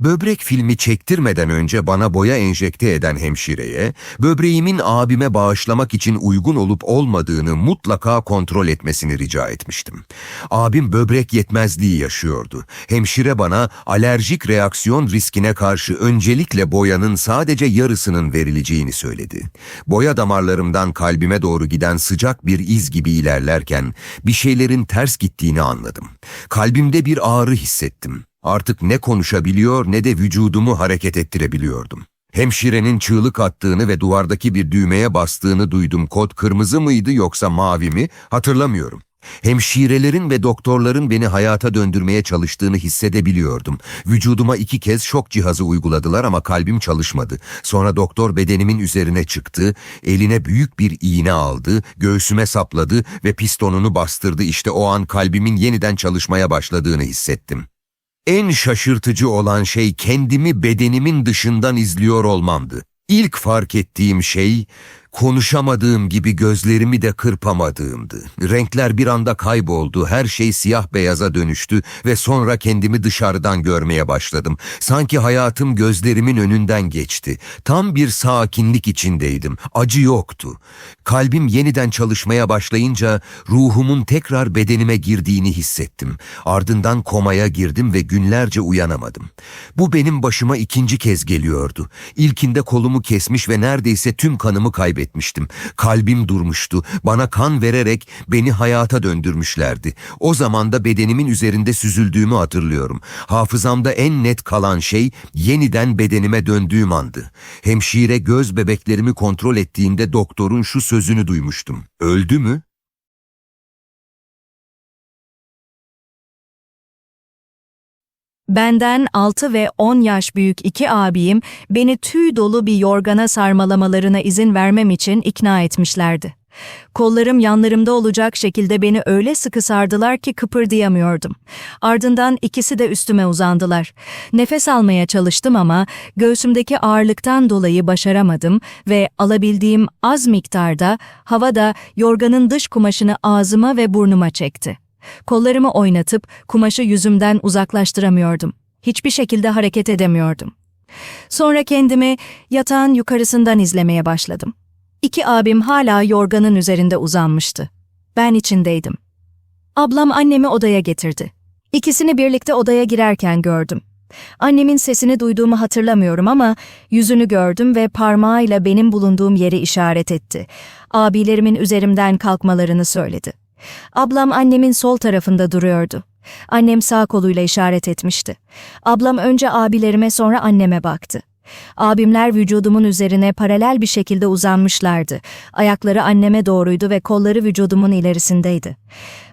Böbrek filmi çektirmeden önce bana boya enjekte eden hemşireye, böbreğimin abime bağışlamak için uygun olup olmadığını mutlaka kontrol etmesini rica etmiştim. Abim böbrek yetmezliği yaşıyordu. Hemşire bana alerjik reaksiyon riskine karşı öncelikle boyanın sadece yarısının verileceğini söyledi. Boya damarlarımdan kalbime doğru giden sıcak bir iz gibi ilerlerken bir şeylerin ters gittiğini anladım. Kalbimde bir ağrı hissettim. Artık ne konuşabiliyor ne de vücudumu hareket ettirebiliyordum. Hemşirenin çığlık attığını ve duvardaki bir düğmeye bastığını duydum. Kod kırmızı mıydı yoksa mavi mi hatırlamıyorum. Hemşirelerin ve doktorların beni hayata döndürmeye çalıştığını hissedebiliyordum. Vücuduma iki kez şok cihazı uyguladılar ama kalbim çalışmadı. Sonra doktor bedenimin üzerine çıktı, eline büyük bir iğne aldı, göğsüme sapladı ve pistonunu bastırdı. İşte o an kalbimin yeniden çalışmaya başladığını hissettim. En şaşırtıcı olan şey kendimi bedenimin dışından izliyor olmamdı. İlk fark ettiğim şey konuşamadığım gibi gözlerimi de kırpamadığımdı. Renkler bir anda kayboldu, her şey siyah beyaza dönüştü ve sonra kendimi dışarıdan görmeye başladım. Sanki hayatım gözlerimin önünden geçti. Tam bir sakinlik içindeydim. Acı yoktu. Kalbim yeniden çalışmaya başlayınca ruhumun tekrar bedenime girdiğini hissettim. Ardından komaya girdim ve günlerce uyanamadım. Bu benim başıma ikinci kez geliyordu. İlkinde kolumu kesmiş ve neredeyse tüm kanımı kaybetmiştim. Kalbim durmuştu. Bana kan vererek beni hayata döndürmüşlerdi. O zaman da bedenimin üzerinde süzüldüğümü hatırlıyorum. Hafızamda en net kalan şey yeniden bedenime döndüğüm andı. Hemşire göz bebeklerimi kontrol ettiğinde doktorun şu sözünü duymuştum. Öldü mü? Benden 6 ve 10 yaş büyük iki abim beni tüy dolu bir yorgana sarmalamalarına izin vermem için ikna etmişlerdi. Kollarım yanlarımda olacak şekilde beni öyle sıkı sardılar ki kıpırdayamıyordum. Ardından ikisi de üstüme uzandılar. Nefes almaya çalıştım ama göğsümdeki ağırlıktan dolayı başaramadım ve alabildiğim az miktarda havada yorganın dış kumaşını ağzıma ve burnuma çekti. Kollarımı oynatıp kumaşı yüzümden uzaklaştıramıyordum. Hiçbir şekilde hareket edemiyordum. Sonra kendimi yatağın yukarısından izlemeye başladım. İki abim hala yorganın üzerinde uzanmıştı. Ben içindeydim. Ablam annemi odaya getirdi. İkisini birlikte odaya girerken gördüm. Annemin sesini duyduğumu hatırlamıyorum ama yüzünü gördüm ve parmağıyla benim bulunduğum yeri işaret etti. Abilerimin üzerimden kalkmalarını söyledi. Ablam annemin sol tarafında duruyordu. Annem sağ koluyla işaret etmişti. Ablam önce abilerime sonra anneme baktı. Abimler vücudumun üzerine paralel bir şekilde uzanmışlardı. Ayakları anneme doğruydu ve kolları vücudumun ilerisindeydi.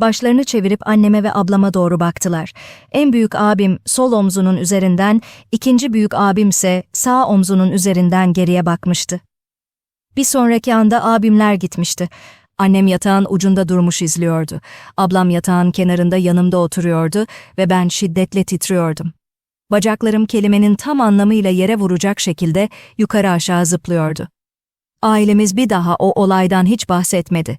Başlarını çevirip anneme ve ablama doğru baktılar. En büyük abim sol omzunun üzerinden, ikinci büyük abimse sağ omzunun üzerinden geriye bakmıştı. Bir sonraki anda abimler gitmişti. Annem yatağın ucunda durmuş izliyordu. Ablam yatağın kenarında yanımda oturuyordu ve ben şiddetle titriyordum. Bacaklarım kelimenin tam anlamıyla yere vuracak şekilde yukarı aşağı zıplıyordu. Ailemiz bir daha o olaydan hiç bahsetmedi.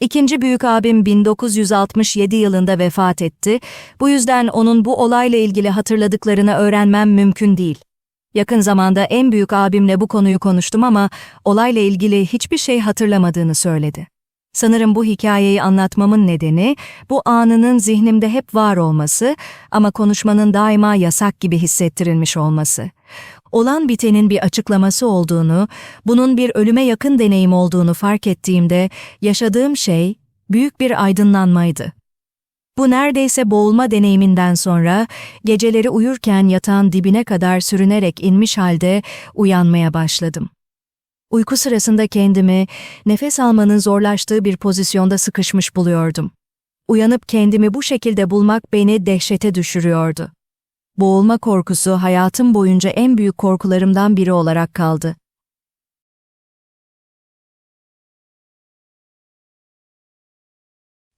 İkinci büyük abim 1967 yılında vefat etti. Bu yüzden onun bu olayla ilgili hatırladıklarını öğrenmem mümkün değil. Yakın zamanda en büyük abimle bu konuyu konuştum ama olayla ilgili hiçbir şey hatırlamadığını söyledi. Sanırım bu hikayeyi anlatmamın nedeni bu anının zihnimde hep var olması ama konuşmanın daima yasak gibi hissettirilmiş olması. Olan bitenin bir açıklaması olduğunu, bunun bir ölüme yakın deneyim olduğunu fark ettiğimde yaşadığım şey büyük bir aydınlanmaydı. Bu neredeyse boğulma deneyiminden sonra geceleri uyurken yatağın dibine kadar sürünerek inmiş halde uyanmaya başladım. Uyku sırasında kendimi nefes almanın zorlaştığı bir pozisyonda sıkışmış buluyordum. Uyanıp kendimi bu şekilde bulmak beni dehşete düşürüyordu. Boğulma korkusu hayatım boyunca en büyük korkularımdan biri olarak kaldı.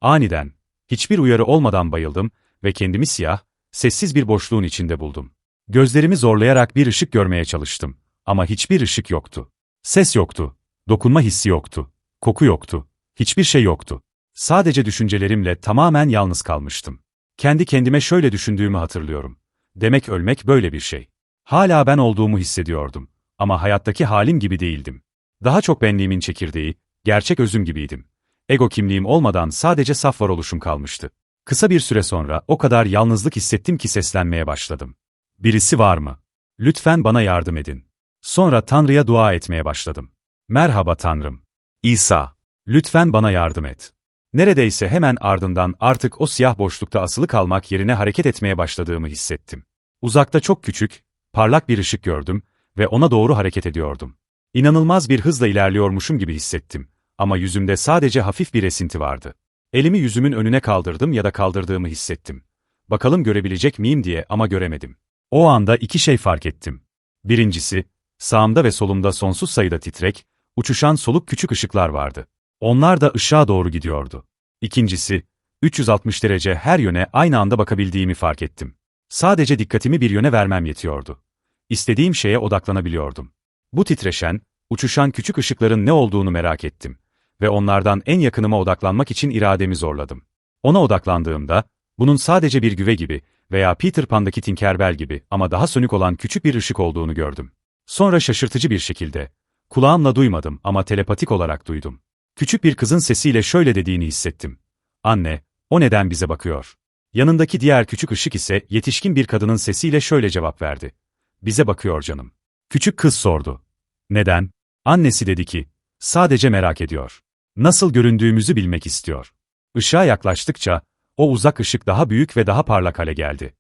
Aniden, hiçbir uyarı olmadan bayıldım ve kendimi siyah, sessiz bir boşluğun içinde buldum. Gözlerimi zorlayarak bir ışık görmeye çalıştım ama hiçbir ışık yoktu. Ses yoktu, dokunma hissi yoktu, koku yoktu, hiçbir şey yoktu. Sadece düşüncelerimle tamamen yalnız kalmıştım. Kendi kendime şöyle düşündüğümü hatırlıyorum. Demek ölmek böyle bir şey. Hala ben olduğumu hissediyordum. Ama hayattaki halim gibi değildim. Daha çok benliğimin çekirdeği, gerçek özüm gibiydim. Ego kimliğim olmadan sadece saf varoluşum kalmıştı. Kısa bir süre sonra o kadar yalnızlık hissettim ki seslenmeye başladım. Birisi var mı? Lütfen bana yardım edin. Sonra Tanrı'ya dua etmeye başladım. Merhaba Tanrım. İsa, lütfen bana yardım et. Neredeyse hemen ardından artık o siyah boşlukta asılı kalmak yerine hareket etmeye başladığımı hissettim. Uzakta çok küçük, parlak bir ışık gördüm ve ona doğru hareket ediyordum. İnanılmaz bir hızla ilerliyormuşum gibi hissettim ama yüzümde sadece hafif bir esinti vardı. Elimi yüzümün önüne kaldırdım ya da kaldırdığımı hissettim. Bakalım görebilecek miyim diye ama göremedim. O anda iki şey fark ettim. Birincisi, sağımda ve solumda sonsuz sayıda titrek, uçuşan soluk küçük ışıklar vardı. Onlar da ışığa doğru gidiyordu. İkincisi, 360 derece her yöne aynı anda bakabildiğimi fark ettim. Sadece dikkatimi bir yöne vermem yetiyordu. İstediğim şeye odaklanabiliyordum. Bu titreşen, uçuşan küçük ışıkların ne olduğunu merak ettim ve onlardan en yakınıma odaklanmak için irademi zorladım. Ona odaklandığımda, bunun sadece bir güve gibi veya Peter Pan'daki Tinkerbell gibi ama daha sönük olan küçük bir ışık olduğunu gördüm. Sonra şaşırtıcı bir şekilde, kulağımla duymadım ama telepatik olarak duydum. Küçük bir kızın sesiyle şöyle dediğini hissettim. Anne, o neden bize bakıyor? Yanındaki diğer küçük ışık ise yetişkin bir kadının sesiyle şöyle cevap verdi. Bize bakıyor canım. Küçük kız sordu. Neden? Annesi dedi ki, sadece merak ediyor. Nasıl göründüğümüzü bilmek istiyor. Işığa yaklaştıkça, o uzak ışık daha büyük ve daha parlak hale geldi.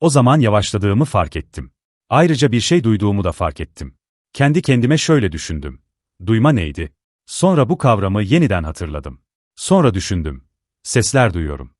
O zaman yavaşladığımı fark ettim. Ayrıca bir şey duyduğumu da fark ettim. Kendi kendime şöyle düşündüm. Duyma neydi? Sonra bu kavramı yeniden hatırladım. Sonra düşündüm. Sesler duyuyorum.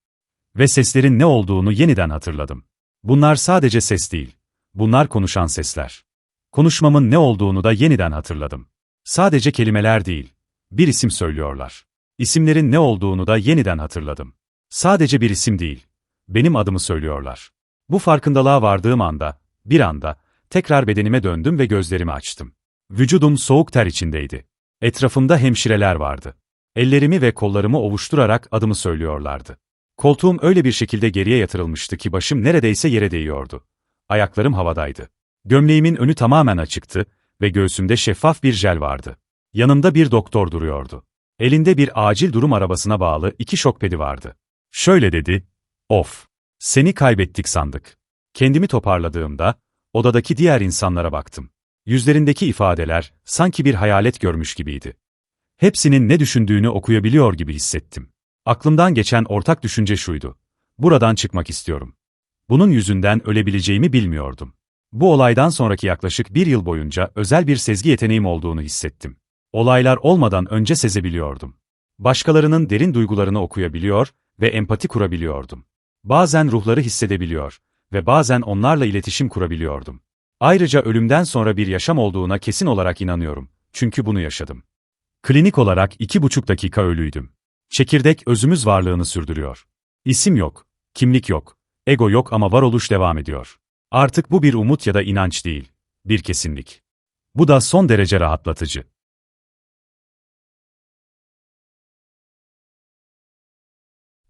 Ve seslerin ne olduğunu yeniden hatırladım. Bunlar sadece ses değil. Bunlar konuşan sesler. Konuşmamın ne olduğunu da yeniden hatırladım. Sadece kelimeler değil. Bir isim söylüyorlar. İsimlerin ne olduğunu da yeniden hatırladım. Sadece bir isim değil. Benim adımı söylüyorlar. Bu farkındalığa vardığım anda, bir anda, tekrar bedenime döndüm ve gözlerimi açtım. Vücudum soğuk ter içindeydi. Etrafımda hemşireler vardı. Ellerimi ve kollarımı ovuşturarak adımı söylüyorlardı. Koltuğum öyle bir şekilde geriye yatırılmıştı ki başım neredeyse yere değiyordu. Ayaklarım havadaydı. Gömleğimin önü tamamen açıktı ve göğsümde şeffaf bir jel vardı. Yanımda bir doktor duruyordu. Elinde bir acil durum arabasına bağlı iki şok pedi vardı. Şöyle dedi, of, seni kaybettik sandık. Kendimi toparladığımda, odadaki diğer insanlara baktım. Yüzlerindeki ifadeler, sanki bir hayalet görmüş gibiydi. Hepsinin ne düşündüğünü okuyabiliyor gibi hissettim. Aklımdan geçen ortak düşünce şuydu. Buradan çıkmak istiyorum. Bunun yüzünden ölebileceğimi bilmiyordum. Bu olaydan sonraki yaklaşık bir yıl boyunca özel bir sezgi yeteneğim olduğunu hissettim. Olaylar olmadan önce sezebiliyordum. Başkalarının derin duygularını okuyabiliyor ve empati kurabiliyordum. Bazen ruhları hissedebiliyor ve bazen onlarla iletişim kurabiliyordum. Ayrıca ölümden sonra bir yaşam olduğuna kesin olarak inanıyorum. Çünkü bunu yaşadım. Klinik olarak iki buçuk dakika ölüydüm. Çekirdek özümüz varlığını sürdürüyor. İsim yok, kimlik yok, ego yok ama varoluş devam ediyor. Artık bu bir umut ya da inanç değil, bir kesinlik. Bu da son derece rahatlatıcı.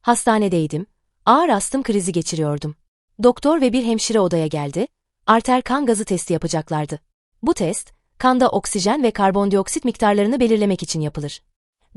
Hastanedeydim. Ağır astım krizi geçiriyordum. Doktor ve bir hemşire odaya geldi. Arter kan gazı testi yapacaklardı. Bu test, kanda oksijen ve karbondioksit miktarlarını belirlemek için yapılır.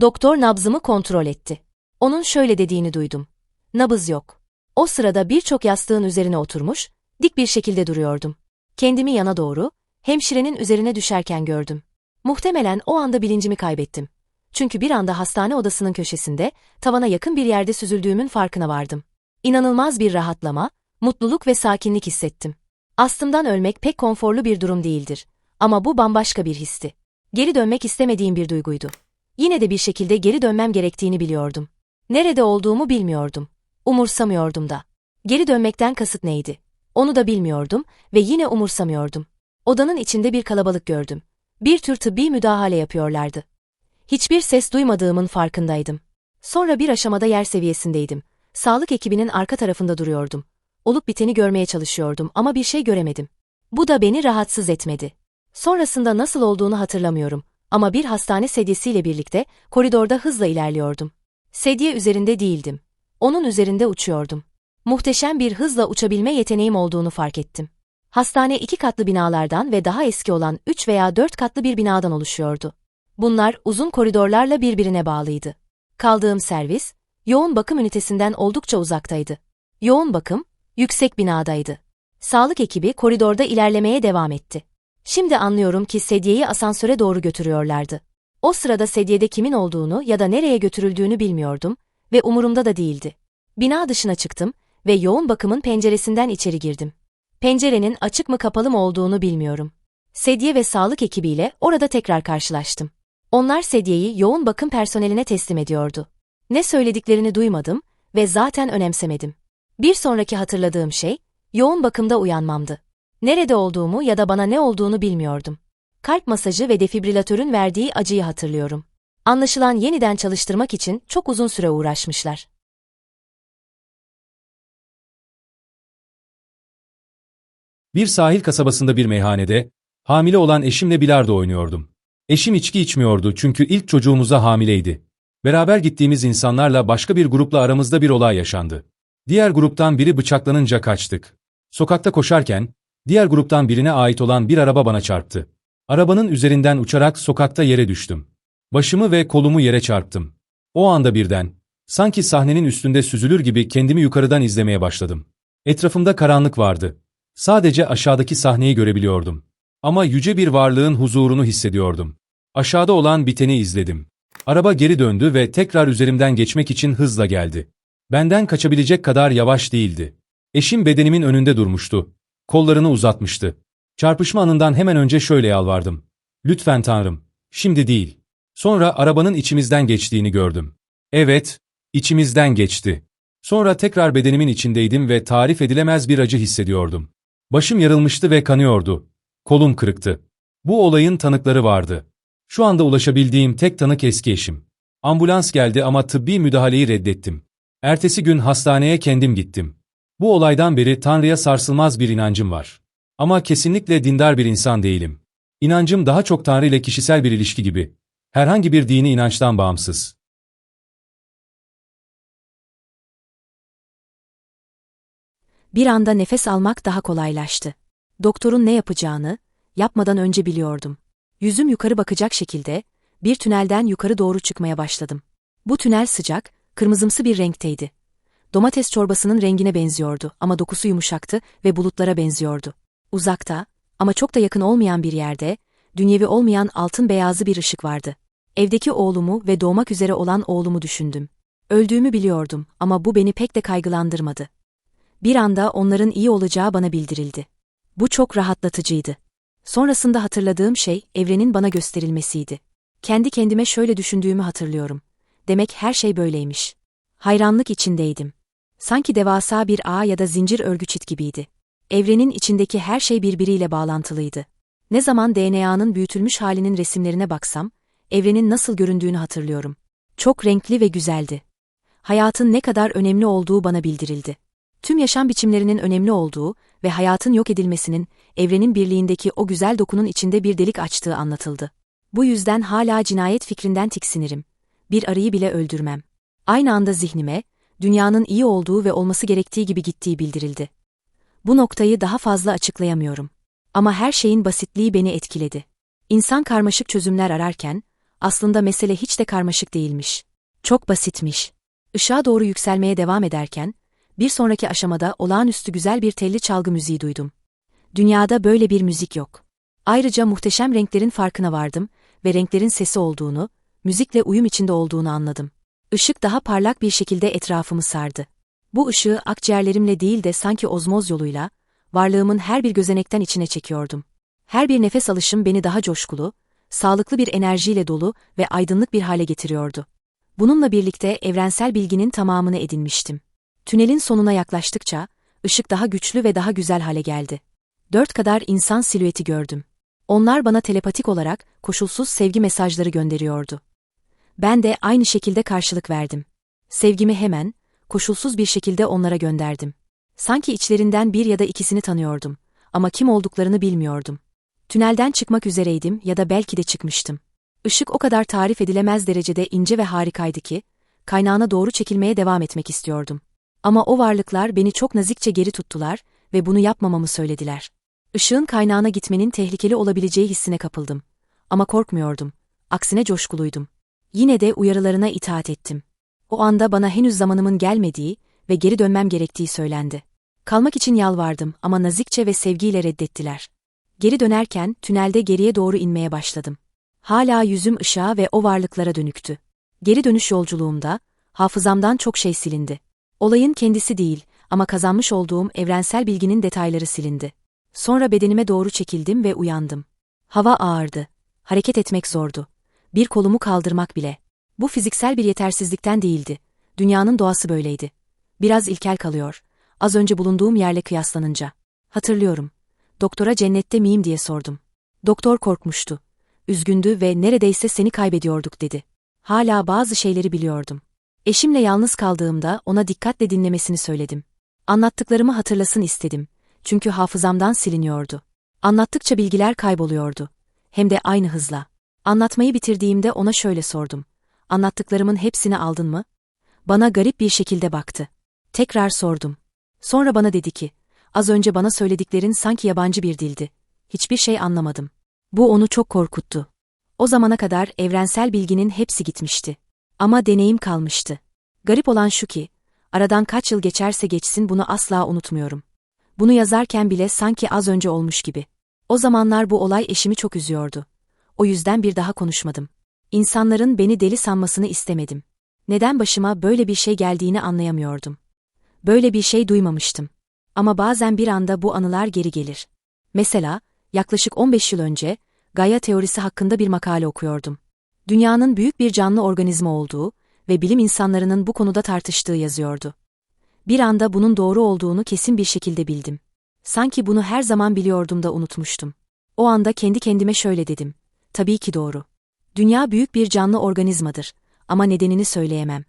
Doktor nabzımı kontrol etti. Onun şöyle dediğini duydum. Nabız yok. O sırada birçok yastığın üzerine oturmuş, dik bir şekilde duruyordum. Kendimi yana doğru, hemşirenin üzerine düşerken gördüm. Muhtemelen o anda bilincimi kaybettim. Çünkü bir anda hastane odasının köşesinde, tavana yakın bir yerde süzüldüğümün farkına vardım. İnanılmaz bir rahatlama, mutluluk ve sakinlik hissettim. Astımdan ölmek pek konforlu bir durum değildir. Ama bu bambaşka bir histi. Geri dönmek istemediğim bir duyguydu. Yine de bir şekilde geri dönmem gerektiğini biliyordum. Nerede olduğumu bilmiyordum. Umursamıyordum da. Geri dönmekten kasıt neydi? Onu da bilmiyordum ve yine umursamıyordum. Odanın içinde bir kalabalık gördüm. Bir tür tıbbi müdahale yapıyorlardı. Hiçbir ses duymadığımın farkındaydım. Sonra bir aşamada yer seviyesindeydim. Sağlık ekibinin arka tarafında duruyordum. Olup biteni görmeye çalışıyordum ama bir şey göremedim. Bu da beni rahatsız etmedi. Sonrasında nasıl olduğunu hatırlamıyorum ama bir hastane sedyesiyle birlikte koridorda hızla ilerliyordum. Sedye üzerinde değildim. Onun üzerinde uçuyordum. Muhteşem bir hızla uçabilme yeteneğim olduğunu fark ettim. Hastane iki katlı binalardan ve daha eski olan üç veya dört katlı bir binadan oluşuyordu. Bunlar uzun koridorlarla birbirine bağlıydı. Kaldığım servis, yoğun bakım ünitesinden oldukça uzaktaydı. Yoğun bakım, yüksek binadaydı. Sağlık ekibi koridorda ilerlemeye devam etti. Şimdi anlıyorum ki sedyeyi asansöre doğru götürüyorlardı. O sırada sedyede kimin olduğunu ya da nereye götürüldüğünü bilmiyordum ve umurumda da değildi. Bina dışına çıktım ve yoğun bakımın penceresinden içeri girdim. Pencerenin açık mı kapalı mı olduğunu bilmiyorum. Sedye ve sağlık ekibiyle orada tekrar karşılaştım. Onlar sedyeyi yoğun bakım personeline teslim ediyordu. Ne söylediklerini duymadım ve zaten önemsemedim. Bir sonraki hatırladığım şey, yoğun bakımda uyanmamdı. Nerede olduğumu ya da bana ne olduğunu bilmiyordum. Kalp masajı ve defibrilatörün verdiği acıyı hatırlıyorum. Anlaşılan yeniden çalıştırmak için çok uzun süre uğraşmışlar. Bir sahil kasabasında bir meyhanede, hamile olan eşimle bilardo oynuyordum. Eşim içki içmiyordu çünkü ilk çocuğumuza hamileydi. Beraber gittiğimiz insanlarla başka bir grupla aramızda bir olay yaşandı. Diğer gruptan biri bıçaklanınca kaçtık. Sokakta koşarken, diğer gruptan birine ait olan bir araba bana çarptı. Arabanın üzerinden uçarak sokakta yere düştüm. Başımı ve kolumu yere çarptım. O anda birden, sanki sahnenin üstünde süzülür gibi kendimi yukarıdan izlemeye başladım. Etrafımda karanlık vardı. Sadece aşağıdaki sahneyi görebiliyordum. Ama yüce bir varlığın huzurunu hissediyordum. Aşağıda olan biteni izledim. Araba geri döndü ve tekrar üzerimden geçmek için hızla geldi. Benden kaçabilecek kadar yavaş değildi. Eşim bedenimin önünde durmuştu. Kollarını uzatmıştı. Çarpışma anından hemen önce şöyle yalvardım. Lütfen Tanrım, şimdi değil. Sonra arabanın içimizden geçtiğini gördüm. Evet, içimizden geçti. Sonra tekrar bedenimin içindeydim ve tarif edilemez bir acı hissediyordum. Başım yarılmıştı ve kanıyordu. Kolum kırıktı. Bu olayın tanıkları vardı. Şu anda ulaşabildiğim tek tanık eski eşim. Ambulans geldi ama tıbbi müdahaleyi reddettim. Ertesi gün hastaneye kendim gittim. Bu olaydan beri Tanrı'ya sarsılmaz bir inancım var. Ama kesinlikle dindar bir insan değilim. İnancım daha çok Tanrı ile kişisel bir ilişki gibi. Herhangi bir dini inançtan bağımsız. Bir anda nefes almak daha kolaylaştı. Doktorun ne yapacağını, yapmadan önce biliyordum. Yüzüm yukarı bakacak şekilde, bir tünelden yukarı doğru çıkmaya başladım. Bu tünel sıcak, kırmızımsı bir renkteydi. Domates çorbasının rengine benziyordu ama dokusu yumuşaktı ve bulutlara benziyordu. Uzakta, ama çok da yakın olmayan bir yerde, dünyevi olmayan altın beyazı bir ışık vardı. Evdeki oğlumu ve doğmak üzere olan oğlumu düşündüm. Öldüğümü biliyordum ama bu beni pek de kaygılandırmadı. Bir anda onların iyi olacağı bana bildirildi. Bu çok rahatlatıcıydı. Sonrasında hatırladığım şey evrenin bana gösterilmesiydi. Kendi kendime şöyle düşündüğümü hatırlıyorum. Demek her şey böyleymiş. Hayranlık içindeydim. Sanki devasa bir ağ ya da zincir örgü çit gibiydi. Evrenin içindeki her şey birbiriyle bağlantılıydı. Ne zaman DNA'nın büyütülmüş halinin resimlerine baksam, evrenin nasıl göründüğünü hatırlıyorum. Çok renkli ve güzeldi. Hayatın ne kadar önemli olduğu bana bildirildi. Tüm yaşam biçimlerinin önemli olduğu ve hayatın yok edilmesinin, evrenin birliğindeki o güzel dokunun içinde bir delik açtığı anlatıldı. Bu yüzden hala cinayet fikrinden tiksinirim. Bir arıyı bile öldürmem. Aynı anda zihnime, dünyanın iyi olduğu ve olması gerektiği gibi gittiği bildirildi. Bu noktayı daha fazla açıklayamıyorum. Ama her şeyin basitliği beni etkiledi. İnsan karmaşık çözümler ararken, aslında mesele hiç de karmaşık değilmiş. Çok basitmiş. Işığa doğru yükselmeye devam ederken, bir sonraki aşamada olağanüstü güzel bir telli çalgı müziği duydum. Dünyada böyle bir müzik yok. Ayrıca muhteşem renklerin farkına vardım ve renklerin sesi olduğunu, müzikle uyum içinde olduğunu anladım. Işık daha parlak bir şekilde etrafımı sardı. Bu ışığı akciğerlerimle değil de sanki ozmoz yoluyla, varlığımın her bir gözenekten içine çekiyordum. Her bir nefes alışım beni daha coşkulu, sağlıklı bir enerjiyle dolu ve aydınlık bir hale getiriyordu. Bununla birlikte evrensel bilginin tamamını edinmiştim. Tünelin sonuna yaklaştıkça, ışık daha güçlü ve daha güzel hale geldi. Dört kadar insan silüeti gördüm. Onlar bana telepatik olarak koşulsuz sevgi mesajları gönderiyordu. Ben de aynı şekilde karşılık verdim. Sevgimi hemen, koşulsuz bir şekilde onlara gönderdim. Sanki içlerinden bir ya da ikisini tanıyordum ama kim olduklarını bilmiyordum. Tünelden çıkmak üzereydim ya da belki de çıkmıştım. Işık o kadar tarif edilemez derecede ince ve harikaydı ki, kaynağına doğru çekilmeye devam etmek istiyordum. Ama o varlıklar beni çok nazikçe geri tuttular ve bunu yapmamamı söylediler. Işığın kaynağına gitmenin tehlikeli olabileceği hissine kapıldım. Ama korkmuyordum. Aksine coşkuluydum. Yine de uyarılarına itaat ettim. O anda bana henüz zamanımın gelmediği ve geri dönmem gerektiği söylendi. Kalmak için yalvardım ama nazikçe ve sevgiyle reddettiler. Geri dönerken tünelde geriye doğru inmeye başladım. Hala yüzüm ışığa ve o varlıklara dönüktü. Geri dönüş yolculuğumda hafızamdan çok şey silindi. Olayın kendisi değil ama kazanmış olduğum evrensel bilginin detayları silindi. Sonra bedenime doğru çekildim ve uyandım. Hava ağırdı. Hareket etmek zordu. Bir kolumu kaldırmak bile. Bu fiziksel bir yetersizlikten değildi. Dünyanın doğası böyleydi. Biraz ilkel kalıyor. Az önce bulunduğum yerle kıyaslanınca. Hatırlıyorum. Doktora cennette miyim diye sordum. Doktor korkmuştu. Üzgündü ve neredeyse seni kaybediyorduk dedi. Hala bazı şeyleri biliyordum. Eşimle yalnız kaldığımda ona dikkatle dinlemesini söyledim. Anlattıklarımı hatırlasın istedim. Çünkü hafızamdan siliniyordu. Anlattıkça bilgiler kayboluyordu. Hem de aynı hızla. Anlatmayı bitirdiğimde ona şöyle sordum. Anlattıklarımın hepsini aldın mı? Bana garip bir şekilde baktı. Tekrar sordum. Sonra bana dedi ki, az önce bana söylediklerin sanki yabancı bir dildi. Hiçbir şey anlamadım. Bu onu çok korkuttu. O zamana kadar evrensel bilginin hepsi gitmişti. Ama deneyim kalmıştı. Garip olan şu ki, aradan kaç yıl geçerse geçsin bunu asla unutmuyorum. Bunu yazarken bile sanki az önce olmuş gibi. O zamanlar bu olay eşimi çok üzüyordu. O yüzden bir daha konuşmadım. İnsanların beni deli sanmasını istemedim. Neden başıma böyle bir şey geldiğini anlayamıyordum. Böyle bir şey duymamıştım. Ama bazen bir anda bu anılar geri gelir. Mesela, yaklaşık 15 yıl önce, Gaia teorisi hakkında bir makale okuyordum. Dünyanın büyük bir canlı organizma olduğu ve bilim insanlarının bu konuda tartıştığı yazıyordu. Bir anda bunun doğru olduğunu kesin bir şekilde bildim. Sanki bunu her zaman biliyordum da unutmuştum. O anda kendi kendime şöyle dedim. Tabii ki doğru. Dünya büyük bir canlı organizmadır ama nedenini söyleyemem.